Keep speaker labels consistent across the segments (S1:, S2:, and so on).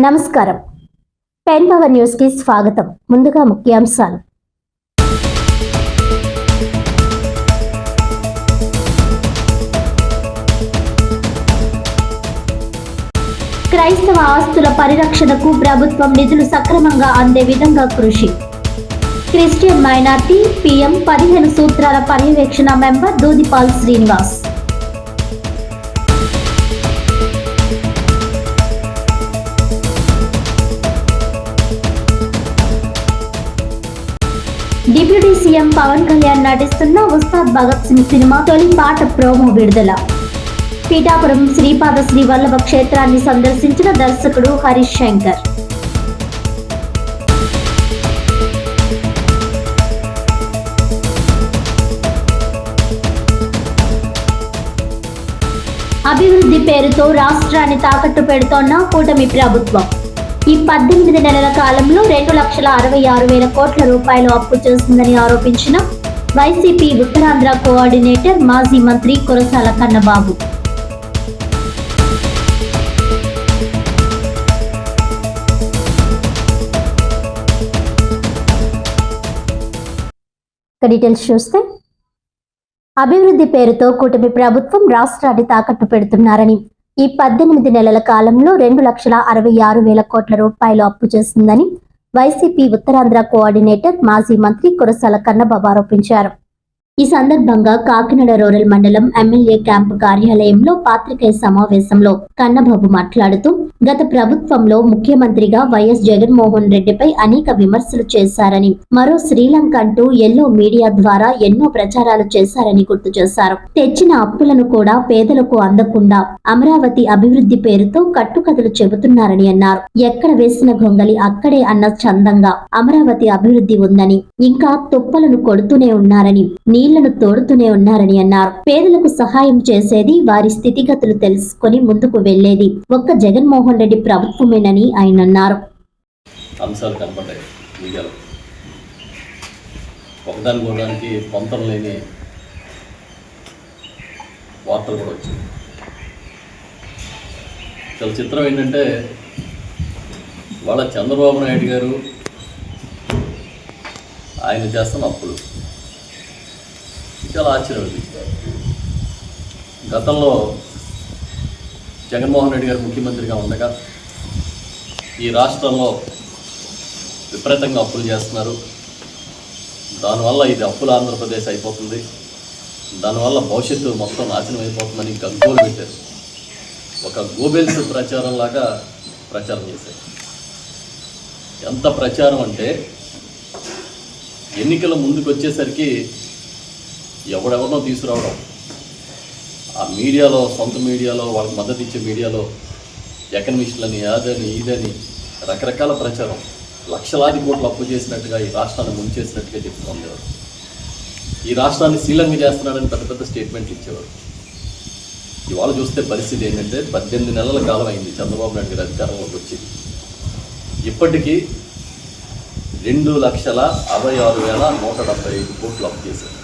S1: నమస్కారం. Pen power న్యూస్కి స్వాగతం. ముందుగా ముఖ్యాంశాలు. క్రైస్తవ ఆస్తుల పరిరక్షణకు ప్రభుత్వం నిధులు సక్రమంగా అందే విధంగా కృషి. క్రిస్టియన్ మైనార్టీ పిఎం పదిహేను సూత్రాల పర్యవేక్షణ member Dudipal Srinivas. Deputy CM Pawan Kalyan నటిస్తున్న ఉస్తాద్ భగత్ సింగ్ సినిమా తొలి పాట ప్రోమో విడుదల. పీఠాపురం శ్రీపాద శ్రీ వల్లభ క్షేత్రాన్ని సందర్శించిన దర్శకుడు హరీష్ శంకర్. అభివృద్ధి పేరుతో రాష్ట్రాన్ని తాకట్టు పెడుతోన్న కూటమి ప్రభుత్వం. ఈ పద్దెనిమిది నెలల కాలంలో రెండు లక్షల అరవై ఆరు వేల కోట్ల రూపాయలు అప్పు చేసిందని ఆరోపించిన వైసీపీ ఉత్తరాంధ్ర కోఆర్డినేటర్ మాజీ మంత్రి కురసాల కన్నబాబు. డీటెయిల్స్ చూస్తే అభివృద్ధి పేరుతో కూటమి ప్రభుత్వం రాష్ట్రాన్ని తాకట్టు పెడుతున్నారని ఈ పద్దెనిమిది నెలల కాలంలో రెండు లక్షల అరవై ఆరు వేల కోట్ల రూపాయలు అప్పు చేసిందని వైసీపీ ఉత్తరాంధ్ర కోఆర్డినేటర్ మాజీ మంత్రి కురసాల కన్నబాబు ఆరోపించారు. ఈ సందర్భంగా కాకినాడ రూరల్ మండలం ఎమ్మెల్యే క్యాంపు కార్యాలయంలో పాత్రికేయ సమావేశంలో కన్నబాబు మాట్లాడుతూ గత ప్రభుత్వంలో ముఖ్యమంత్రిగా వైఎస్ జగన్మోహన్ రెడ్డిపై అనేక విమర్శలు చేశారని మరో శ్రీలంక అంటూ ఎల్లో మీడియా ద్వారా ఎన్నో ప్రచారాలు చేశారని గుర్తు చేశారు. తెచ్చిన అప్పులను కూడా పేదలకు అందకుండా అమరావతి అభివృద్ధి పేరుతో కట్టుకథలు చెబుతున్నారని అన్నారు. ఎక్కడ వేసిన గొంగలి అక్కడే అన్న చందంగా అమరావతి అభివృద్ధి ఉందని ఇంకా తుప్పలను కొడుతూనే ఉన్నారని నీళ్ళను తోడుతూనే ఉన్నారని అన్నారు. పేదలకు సహాయం చేసేది వారి స్థితిగతులు తెలుసుకొని ముందుకు వెళ్ళేది ఒక్క జగన్మోహన్ రెడ్డి ప్రభుత్వమేనని ఆయన అన్నారు.
S2: అంశాలు పొంతం లేని వార్తలు కూడా వచ్చాయి చాలా చిత్రం ఏంటంటే వాళ్ళ చంద్రబాబు నాయుడు గారు ఆయన చేస్తున్న అప్పులు. చాలా ఆశ్చర్యం గతంలో జగన్మోహన్ రెడ్డి గారు ముఖ్యమంత్రిగా ఉండగా ఈ రాష్ట్రంలో విపరీతంగా అప్పులు చేస్తున్నారు. దానివల్ల ఇది అప్పుల ఆంధ్రప్రదేశ్ అయిపోతుంది. దానివల్ల భవిష్యత్తు మొత్తం నాశనం అయిపోతుందని గగ్గోలు పెట్టారు. ఒక గోబెల్స్ ప్రచారం లాగా ప్రచారం చేశారు. ఎంత ప్రచారం అంటే ఎన్నికల ముందుకు వచ్చేసరికి ఎవడెవరినో తీసుకురావడం. ఆ మీడియాలో సొంత మీడియాలో వాళ్ళకి మద్దతు ఇచ్చే మీడియాలో ఎకనమిస్టులని అదని ఇదని రకరకాల ప్రచారం. లక్షలాది కోట్లు అప్పు చేసినట్టుగా ఈ రాష్ట్రాన్ని ముంచేసినట్టుగా చెప్తూ ఉండేవారు. ఈ రాష్ట్రాన్ని శ్రీలంక చేస్తున్నాడని పెద్ద పెద్ద స్టేట్మెంట్లు ఇచ్చేవారు. ఇవాళ చూస్తే పరిస్థితి ఏంటంటే పద్దెనిమిది నెలల కాలం అయింది చంద్రబాబు నాయుడు గారి అధికారంలోకి వచ్చి. ఇప్పటికీ రెండు లక్షల అరవై ఆరు వేల నూట డెబ్బై ఐదు కోట్లు అప్పు చేశారు.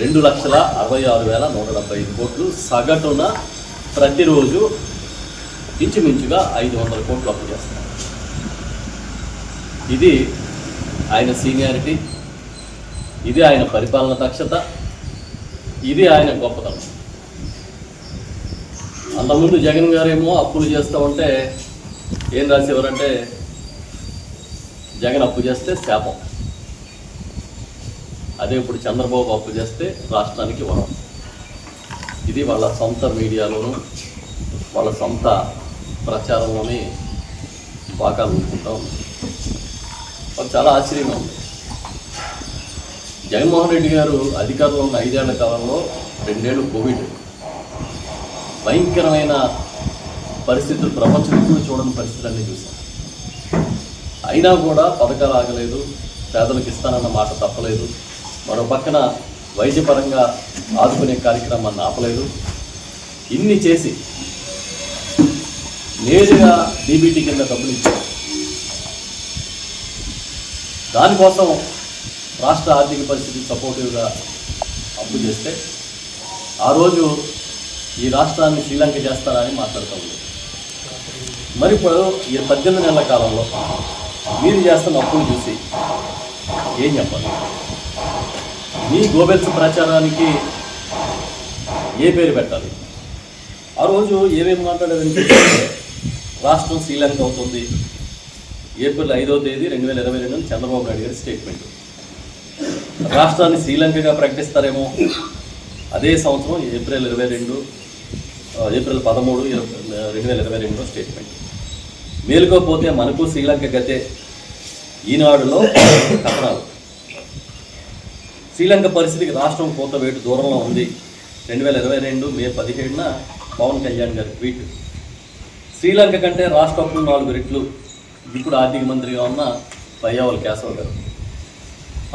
S2: రెండు లక్షల అరవై ఆరు వేల నూట డెబ్బై ఐదు కోట్లు సగటున ప్రతిరోజు ఇంచుమించుగా ఐదు వందల కోట్లు అప్పు చేస్తున్నారు. ఇది ఆయన సీనియారిటీ ఇది ఆయన పరిపాలన దక్షత ఇది ఆయన గొప్పతనం. అంతకుముందు జగన్ గారేమో అప్పులు చేస్తూ ఉంటే ఏం రాసేవారంటే జగన్ అప్పు చేస్తే శాపం. అదే ఇప్పుడు చంద్రబాబు అప్పు చేస్తే రాష్ట్రానికి వరం. ఇది వాళ్ళ సొంత మీడియాలోనూ వాళ్ళ సొంత ప్రచారంలోని బాగా ఊరుకుంటా ఉంది. చాలా ఆశ్చర్యంగా ఉంది. జగన్మోహన్ రెడ్డి గారు అధికారంలో ఉన్న ఐదేళ్ళ కాలంలో రెండేళ్ళు కోవిడ్. భయంకరమైన పరిస్థితులు ప్రపంచం ఎప్పుడు చూడని పరిస్థితులన్నీ చూసాం అయినా కూడా పథకాలు ఆగలేదు పేదలకు ఇస్తానన్న మాట తప్పలేదు. మరో పక్కన వైద్యపరంగా ఆదుకునే కార్యక్రమాన్ని ఆపలేదు. ఇన్ని చేసి నేరుగా డీబీటీ కింద డబ్బులు ఇచ్చారు దానికోసం రాష్ట్ర ఆర్థిక పరిస్థితి సపోర్టివ్గా అప్పు చేస్తే ఆ రోజు ఈ రాష్ట్రాన్ని శ్రీలంక చేస్తారని మాట్లాడుతూ ఉంది మరి ఇప్పుడు ఈ పద్దెనిమిది నెలల కాలంలో మీరు చేస్తున్న అప్పులు చూసి ఏం చెప్పాలి? మీ గోబెల్స్ ప్రచారానికి ఏ పేరు పెట్టాలి? ఆ రోజు ఏమేమి మాట్లాడారంటే రాష్ట్రం శ్రీలంక అవుతుంది. ఏప్రిల్ ఐదో తేదీ రెండు వేల ఇరవై రెండు చంద్రబాబు నాయుడు గారి స్టేట్మెంట్. రాష్ట్రాన్ని శ్రీలంకగా ప్రకటిస్తారేమో అదే సంవత్సరం ఏప్రిల్ ఇరవై రెండు ఏప్రిల్ పదమూడు రెండు వేల ఇరవై రెండులో స్టేట్మెంట్. మేలుకోపోతే మనకు శ్రీలంక గతే. ఈనాడులో కథనాలు. శ్రీలంక పరిస్థితికి రాష్ట్రం కోత వేటు దూరంలో ఉంది. రెండు వేల ఇరవై రెండు మే పదిహేడున పవన్ కళ్యాణ్ గారి ట్వీట్. శ్రీలంక కంటే రాష్ట్ర అప్పులు నాలుగు రెట్లు. ఇప్పుడు ఆర్థిక మంత్రిగా ఉన్న పయ్యావల్ కేశవ్ గారు.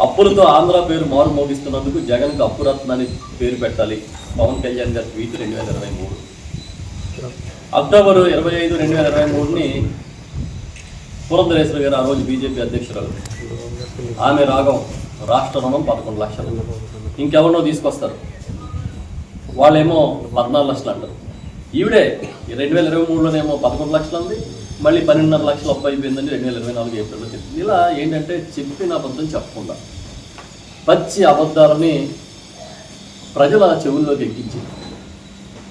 S2: అప్పులతో ఆంధ్ర పేరు మారు మోగిస్తున్నందుకు జగన్కు అప్పురత్న అని పేరు పెట్టాలి. పవన్ కళ్యాణ్ గారి ట్వీట్ రెండు వేల ఇరవై మూడు. అక్టోబర్ ఇరవై ఐదు రెండు వేల ఇరవై మూడుని పురంధరేశ్వరి గారు ఆ రోజు బీజేపీ అధ్యక్షురాలు. ఆమె రాగం రాష్ట్ర రుణం పదకొండు లక్షలు. ఇంకెవరినో తీసుకొస్తారు. వాళ్ళేమో పద్నాలుగు లక్షలు అంటారు. ఈవిడే రెండు వేల ఇరవై మూడులోనేమో పదకొండు లక్షలు ఉంది మళ్ళీ పన్నెండున్నర లక్షలు అప్పు అయిపోయిందని రెండు వేల ఇరవై నాలుగు ఏప్రిల్లో చెప్పింది. ఇలా ఏంటంటే చెప్పిన అబద్ధం చెప్పకుండా పచ్చి అబద్ధాలని ప్రజల చెవుల్లోకి ఎక్కించి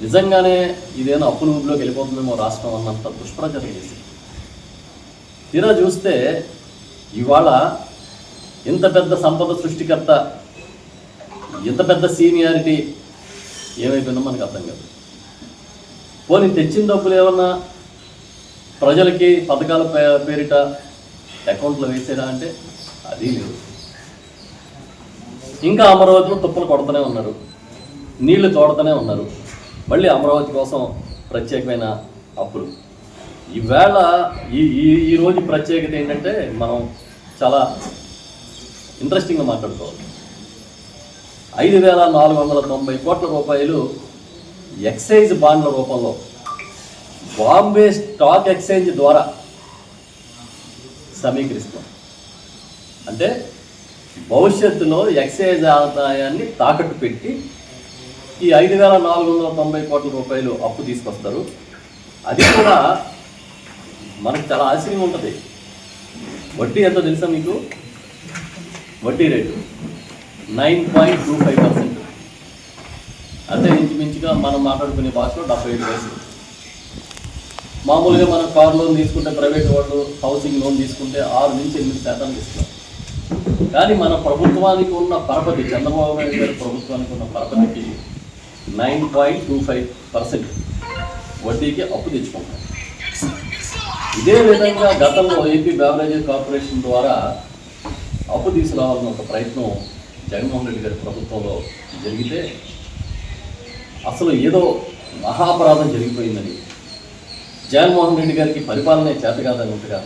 S2: నిజంగానే ఇదేదో అప్పుల ఊపిలోకి వెళ్ళిపోతుందేమో రాష్ట్రం అన్నంత దుష్ప్రచారం చేసింది. తీరా చూస్తే ఇవాళ ఇంత పెద్ద సంపద సృష్టికర్త ఇంత పెద్ద సీనియారిటీ ఏమైపోయిందో మనకు అర్థం కాదు. పోనీ తెచ్చిన డబ్బులు ఏమన్నా ప్రజలకి పథకాల పే- పేరిట అకౌంట్లో వేసేదా అంటే అది లేదు. ఇంకా అమరావతిలో తుప్పలు కొడుతూనే ఉన్నారు. నీళ్ళు తోడుతూనే ఉన్నారు. మళ్ళీ అమరావతి కోసం ప్రత్యేకమైన అప్పులు. ఈవేళ ఈ ఈ ఈ రోజు ప్రత్యేకత ఏంటంటే మనం చాలా ఇంట్రెస్టింగ్గా మాట్లాడుకోవాలి. ఐదు వేల నాలుగు వందల తొంభై కోట్ల రూపాయలు ఎక్సైజ్ బాండ్ల రూపంలో బాంబే స్టాక్ ఎక్స్చేంజ్ ద్వారా సమీకరిస్తాం అంటే భవిష్యత్తులో ఎక్సైజ్ ఆదాయాన్ని తాకట్టు పెట్టి ఈ ఐదు వేల నాలుగు వందల తొంభై కోట్ల రూపాయలు అప్పు తీసుకొస్తారు. అది కూడా మనకు చాలా ఆశ్చర్యం ఉంటుంది. వడ్డీ ఎంత తెలుసా మీకు? వడ్డీ rate nine point two five percent. అంటే ఇంచుమించుగా మనం మాట్లాడుకునే భాషలో డెబ్బై ఐదు వయసు. మామూలుగా మనం కార్ లోన్ తీసుకుంటే ప్రైవేట్ వాళ్ళు హౌసింగ్ లోన్ తీసుకుంటే ఆరు నుంచి ఎనిమిది శాతానికి ఇస్తాం కానీ మన ప్రభుత్వానికి ఉన్న పరపతి చంద్రబాబు నాయుడు గారి ప్రభుత్వానికి ఉన్న పరపతికి nine point two five percent వడ్డీకి అప్పు తెచ్చుకుంటాం ఇదే విధంగా గతంలో ఏపీ బెవరేజెస్ కార్పొరేషన్ ద్వారా అప్పు తీసుకురావాలన్న ఒక ప్రయత్నం జగన్మోహన్ రెడ్డి గారి ప్రభుత్వంలో జరిగితే అసలు ఏదో మహాపరాధం జరిగిపోయిందని జగన్మోహన్ రెడ్డి గారికి పరిపాలనే చేత కాదన్నట్టుగా